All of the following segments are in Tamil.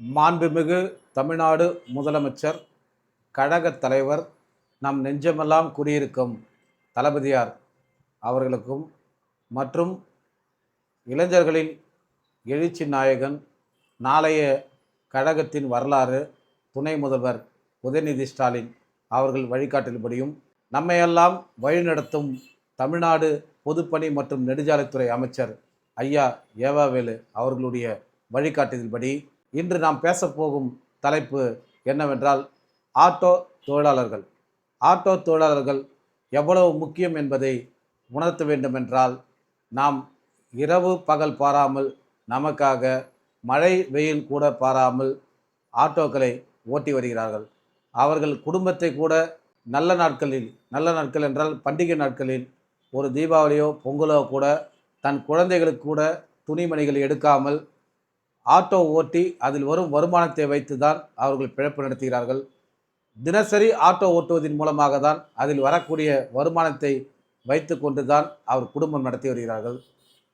மாண்புமிகு தமிழ்நாடு முதலமைச்சர் கழகத் தலைவர் நம் நெஞ்சமெல்லாம் குடியிருக்கும் தளபதியார் அவர்களுக்கும் மற்றும் இளைஞர்களின் எழுச்சி நாயகன் நாளைய கழகத்தின் வரலாறு துணை முதல்வர் உதயநிதி ஸ்டாலின் அவர்கள் வழிகாட்டல்படியும் நம்மையெல்லாம் வழிநடத்தும் தமிழ்நாடு பொதுப்பணி மற்றும் நெடுஞ்சாலைத்துறை அமைச்சர் ஐயா ஏவாவேலு அவர்களுடைய வழிகாட்டுதல்படி இன்று நாம் பேசப்போகும் தலைப்பு என்னவென்றால் ஆட்டோ தொழிலாளர்கள். ஆட்டோ தொழிலாளர்கள் எவ்வளவு முக்கியம் என்பதை உணர்த்த வேண்டுமென்றால் நாம் இரவு பகல் பாராமல் நமக்காக மழை வெயில் கூட பாராமல் ஆட்டோக்களை ஓட்டி வருகிறார்கள். அவர்கள் குடும்பத்தை கூட நல்ல நாட்களில் நல்ல நாட்கள் என்றால் பண்டிகை நாட்களில் ஒரு தீபாவளியோ பொங்கலோ கூட தன் குழந்தைகளுக்கு கூட துணிமணிகள் எடுக்காமல் ஆட்டோ ஓட்டி அதில் வரும் வருமானத்தை வைத்து தான் அவர்கள் பிழைப்பு நடத்துகிறார்கள். தினசரி ஆட்டோ ஓட்டுவதன் மூலமாக தான் அதில் வரக்கூடிய வருமானத்தை வைத்து கொண்டு தான் அவர் குடும்பம் நடத்தி வருகிறார்கள்.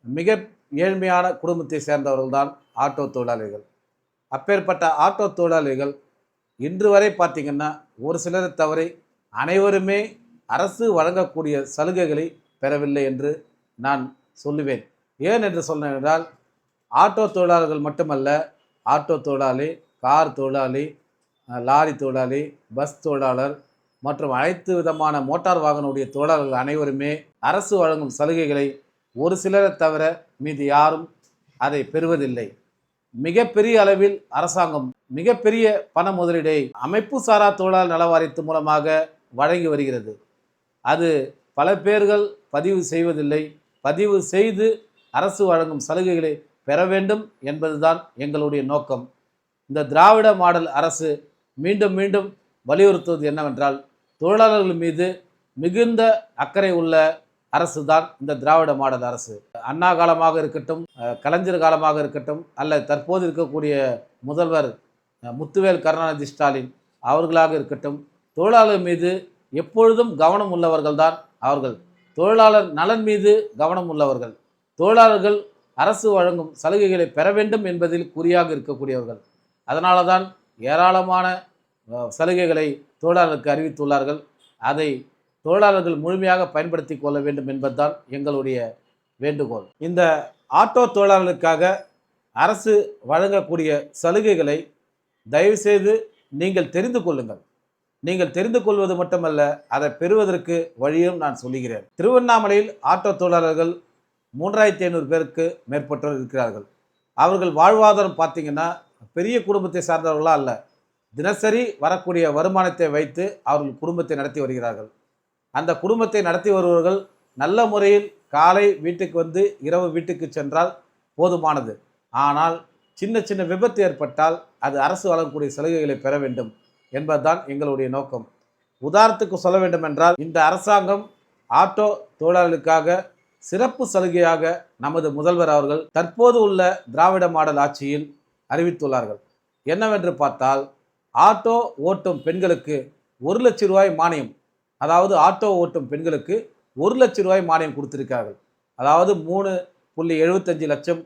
மிக ஏழ்மையான குடும்பத்தை சேர்ந்தவர்கள் தான் ஆட்டோ தொழிலாளிகள். அப்பேற்பட்ட ஆட்டோ தொழிலாளிகள் இன்று வரை பார்த்திங்கன்னா ஒரு சிலரை தவறை அனைவருமே அரசு வழங்கக்கூடிய சலுகைகளை பெறவில்லை என்று நான் சொல்லுவேன். ஏன் என்று சொன்னேன் என்றால் ஆட்டோ தொழிலாளர்கள் மட்டுமல்ல ஆட்டோ தொழிலாளி கார் தொழிலாளி லாரி தொழிலாளி பஸ் தொழிலாளர் மற்றும் அனைத்து விதமான மோட்டார் வாகனவுடைய தொழிலாளர்கள் அனைவருமே அரசு வழங்கும் சலுகைகளை ஒரு சிலரை தவிர மீது யாரும் அதை பெறுவதில்லை. மிகப்பெரிய அளவில் அரசாங்கம் மிகப்பெரிய பண முதலீடை அமைப்பு சாரா தொழிலாளர் நல வாரியத்து மூலமாக வழங்கி வருகிறது. அது பல பேர்கள் பதிவு செய்வதில்லை. பதிவு செய்து அரசு வழங்கும் சலுகைகளை பெற வேண்டும் என்பதுதான் எங்களுடைய நோக்கம். இந்த திராவிட மாடல் அரசு மீண்டும் மீண்டும் வலியுறுத்துவது என்னவென்றால் தொழிலாளர்கள் மீது மிகுந்த அக்கறை உள்ள அரசு தான் இந்த திராவிட மாடல் அரசு. அண்ணா காலமாக இருக்கட்டும் கலைஞர் காலமாக இருக்கட்டும் அல்ல தற்போது இருக்கக்கூடிய முதல்வர் முத்துவேல் கருணாநிதி ஸ்டாலின் அவர்களாக இருக்கட்டும் தொழிலாளர் மீது எப்பொழுதும் கவனம் உள்ளவர்கள்தான் அவர்கள். தொழிலாளர் நலன் மீது கவனம் உள்ளவர்கள். தொழிலாளர்கள் அரசு வழங்கும் சலுகைகளை பெற வேண்டும் என்பதில் குறியாக இருக்கக்கூடியவர்கள். அதனால தான் ஏராளமான சலுகைகளை தொழிலாளருக்கு அறிவித்துள்ளார்கள். அதை தொழிலாளர்கள் முழுமையாக பயன்படுத்தி கொள்ள வேண்டும் என்பதுதான் எங்களுடைய வேண்டுகோள். இந்த ஆட்டோ தொழிலாளர்களுக்காக அரசு வழங்கக்கூடிய சலுகைகளை தயவுசெய்து நீங்கள் தெரிந்து கொள்ளுங்கள். நீங்கள் தெரிந்து கொள்வது மட்டுமல்ல அதை பெறுவதற்கு வழியும் நான் சொல்லுகிறேன். திருவண்ணாமலையில் ஆட்டோ தொழிலாளர்கள் மூன்றாயிரத்தி ஐநூறு பேருக்கு மேற்பட்டோர் இருக்கிறார்கள். அவர்கள் வாழ்வாதாரம் பார்த்திங்கன்னா பெரிய குடும்பத்தை சார்ந்தவர்களாக அல்ல. தினசரி வரக்கூடிய வருமானத்தை வைத்து அவர்கள் குடும்பத்தை நடத்தி வருகிறார்கள். அந்த குடும்பத்தை நடத்தி வருபவர்கள் நல்ல முறையில் காலை வீட்டுக்கு வந்து இரவு வீட்டுக்கு சென்றால் போதுமானது. ஆனால் சின்ன சின்ன விபத்து ஏற்பட்டால் அது அரசு வழங்கக்கூடிய சலுகைகளை பெற வேண்டும் என்பதுதான் எங்களுடைய நோக்கம். உதாரணத்துக்கு சொல்ல வேண்டும் என்றால் இந்த அரசாங்கம் ஆட்டோ தொழிலாளர்களுக்காக சிறப்பு சலுகையாக நமது முதல்வர் அவர்கள் தற்போது உள்ள திராவிட மாடல் ஆட்சியில் அறிவித்துள்ளார்கள். என்னவென்று பார்த்தால் ஆட்டோ ஓட்டும் பெண்களுக்கு ஒரு லட்சம் ரூபாய் மானியம் அதாவது ஆட்டோ ஓட்டும் பெண்களுக்கு ஒரு லட்சம் ரூபாய் மானியம் கொடுத்துருக்கார்கள் அதாவது மூணு புள்ளி எழுபத்தஞ்சு லட்சம்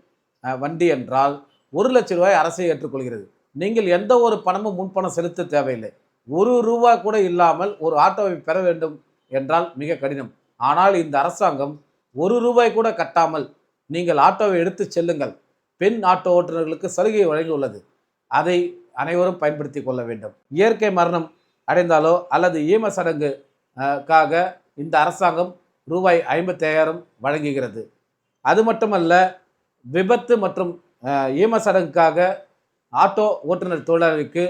வண்டி என்றால் ஒரு லட்ச ரூபாய் அரசை ஏற்றுக்கொள்கிறது. நீங்கள் எந்த ஒரு பணமும் முன்பணம் செலுத்த தேவையில்லை. ஒரு ரூபா கூட இல்லாமல் ஒரு ஆட்டோவை பெற வேண்டும் என்றால் மிக கடினம். ஆனால் இந்த அரசாங்கம் ஒரு ரூபாய் கூட கட்டாமல் நீங்கள் ஆட்டோவை எடுத்து செல்லுங்கள். பெண் ஆட்டோ ஓட்டுநர்களுக்கு சலுகை வழங்கியுள்ளது. அதை அனைவரும் பயன்படுத்தி கொள்ள வேண்டும். இயற்கை மரணம் அடைந்தாலோ அல்லது ஈம சடங்கு காக இந்த அரசாங்கம் ரூபாய் ஐம்பத்தாயிரம் வழங்குகிறது. அது மட்டுமல்ல விபத்து மற்றும் ஈம சடங்குக்காக ஆட்டோ ஓட்டுநர் தொழிலாளருக்கு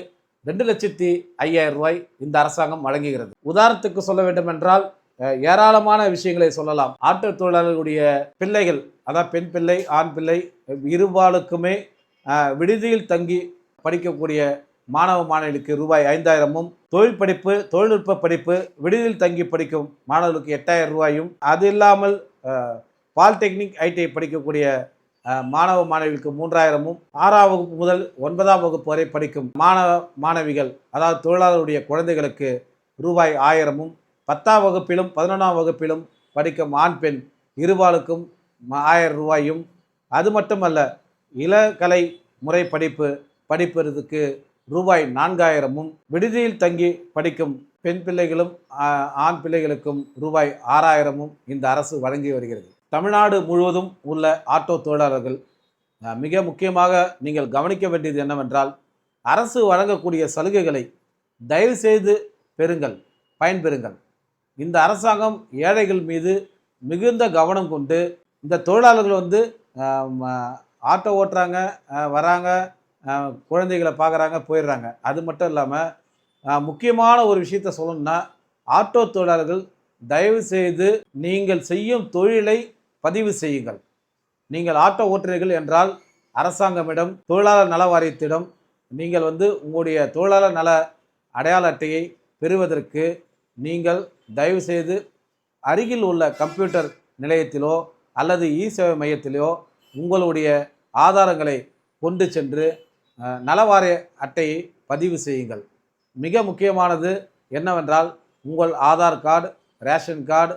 ரெண்டு லட்சத்தி ஐயாயிரம் ரூபாய் இந்த அரசாங்கம் வழங்குகிறது. உதாரணத்துக்கு சொல்ல வேண்டும் என்றால் ஏராளமான விஷயங்களை சொல்லலாம். ஆட்டோ தொழிலாளர்களுடைய பிள்ளைகள் அதாவது பெண் பிள்ளை ஆண் பிள்ளை இருபாலுக்குமே விடுதியில் தங்கி படிக்கக்கூடிய மாணவ மாணவிகளுக்கு ரூபாய் ஐந்தாயிரமும் தொழில் படிப்பு தொழில்நுட்ப படிப்பு விடுதியில் தங்கி படிக்கும் மாணவர்களுக்கு எட்டாயிரம் ரூபாயும் அது இல்லாமல் பாலிடெக்னிக் ஐடிஐ படிக்கக்கூடிய மாணவ மாணவிகளுக்கு மூன்றாயிரமும் ஆறாம் வகுப்பு முதல் ஒன்பதாம் வகுப்பு வரை படிக்கும் மாணவ மாணவிகள் அதாவது தொழிலாளருடைய குழந்தைகளுக்கு ரூபாய் ஆயிரமும் பத்தாம் வகுப்பிலும் பதினொன்றாம் வகுப்பிலும் படிக்கும் ஆண் பெண் இருபாலுக்கும் ஆயிரம் ரூபாயும் அது மட்டுமல்ல இளகலை முறை படிப்பு படிப்பதற்கு ரூபாய் நான்காயிரமும் விடுதியில் தங்கி படிக்கும் பெண் பிள்ளைகளும் ஆண் பிள்ளைகளுக்கும் ரூபாய் ஆறாயிரமும் இந்த அரசு வழங்கி வருகிறது. தமிழ்நாடு முழுவதும் உள்ள ஆட்டோ தொழிலாளர்கள் மிக முக்கியமாக நீங்கள் கவனிக்க வேண்டியது என்னவென்றால் அரசு வழங்கக்கூடிய சலுகைகளை தயவு செய்து பெறுங்கள் பயன்பெறுங்கள். இந்த அரசாங்கம் ஏழைகள் மீது மிகுந்த கவனம் கொண்டு இந்த தொழிலாளர்கள் வந்து ஆட்டோ ஓட்டுறாங்க வராங்க குழந்தைகளை பார்க்குறாங்க போயிடுறாங்க. அது மட்டும் இல்லாமல் முக்கியமான ஒரு விஷயத்த சொல்லணும்னா ஆட்டோ தொழிலாளர்கள் தயவு செய்து நீங்கள் செய்யும் தொழிலை பதிவு செய்யுங்கள். நீங்கள் ஆட்டோ ஓட்டுறீர்கள் என்றால் அரசாங்கமிடம் தொழிலாளர் நல வாரியத்திடம் நீங்கள் வந்து உங்களுடைய தொழிலாளர் நல அடையாள அட்டையை பெறுவதற்கு நீங்கள் தயவுசெய்து அருகில் உள்ள கம்ப்யூட்டர் நிலையத்திலோ அல்லது இ சேவை மையத்திலோ உங்களுடைய ஆதாரங்களை கொண்டு சென்று நலவாரிய அட்டையை பதிவு செய்யுங்கள். மிக முக்கியமானது என்னவென்றால் உங்கள் ஆதார் கார்டு ரேஷன் கார்டு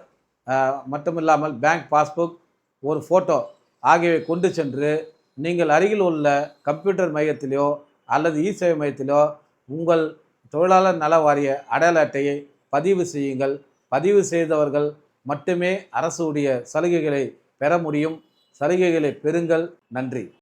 மட்டுமில்லாமல் பேங்க் பாஸ்புக் ஒரு ஃபோட்டோ ஆகியவை கொண்டு சென்று நீங்கள் அருகில் உள்ள கம்ப்யூட்டர் மையத்திலோ அல்லது இ சேவை மையத்திலோ உங்கள் தொழிலாளர் நல வாரிய அடையாள அட்டையை பதிவு செய்யுங்கள். பதிவு செய்தவர்கள் மட்டுமே அரசுடைய சலுகைகளை பெற முடியும். சலுகைகளை பெறுங்கள். நன்றி.